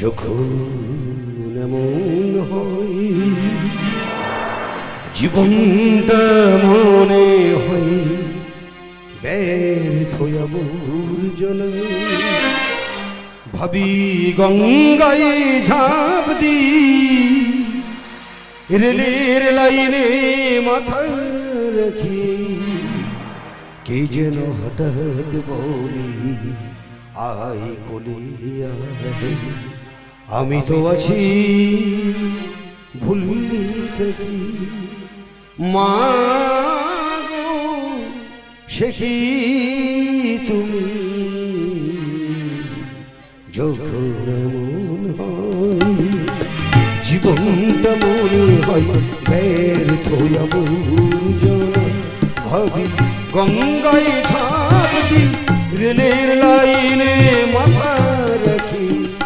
যখন এমন হয়, জীবনটা মনে হয়, ব্যর্থ জন্য ভাবি গঙ্গায় ঝাঁপ দি রেলের লাইনে মাথা রাখি কে যেন হঠাৎ বলি আই কোলে আয়। আমি তো আছি ভুললি থাকি মা সে কি তুমি? যখন এমন হয় জীবনটা মনে হয় ব্যর্থ ভাবি গঙ্গায় ঝাঁপ রেলের লাইনে মাথা রাখি। কে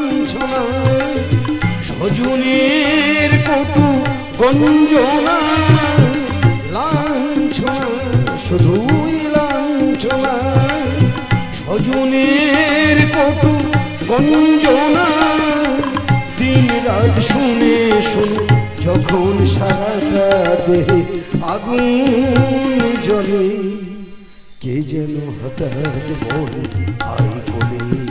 সজনের কটু গঞ্জনা, লাঞ্ছনা, শুধুই লাঞ্ছনা সজনের কটু গঞ্জনা দিন রাত শুনে শুনে যখন সারাটা দেহে আগুন জ্বলে, কে যেন হঠাৎ বলে আই বলে।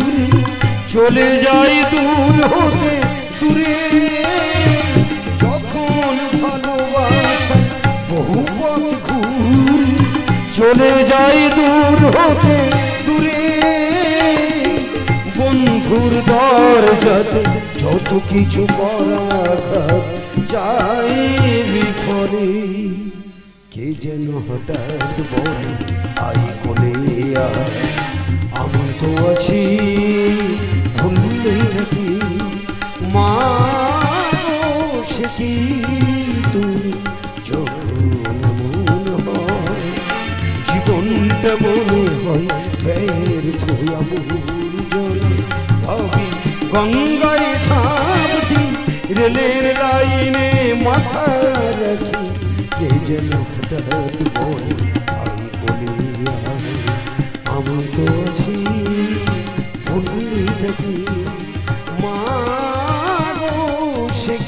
চলে যাই দূর হতে দূরে। যখন ভালোবাসা বহু ঘুরে, চলে যাই দূর হতে দূরে। বন্ধুর দরজাতে যত কিছু পরাঘাত যাই বিফরে কে যেন হঠাৎ বলে আই আয়। আমি তো আছি। সে কি তুমি যখন মন হয়, জীবনটা মনে হয় ব্যর্থ আমূল ভাবি, গঙ্গায় ঝাঁপ রেলের লাইনে মাথা রাখি, কে যেন হঠাৎ বলে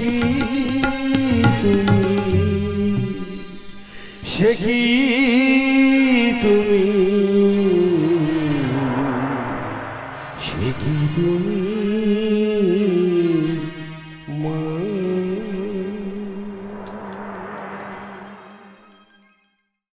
কি তুমি। সে কি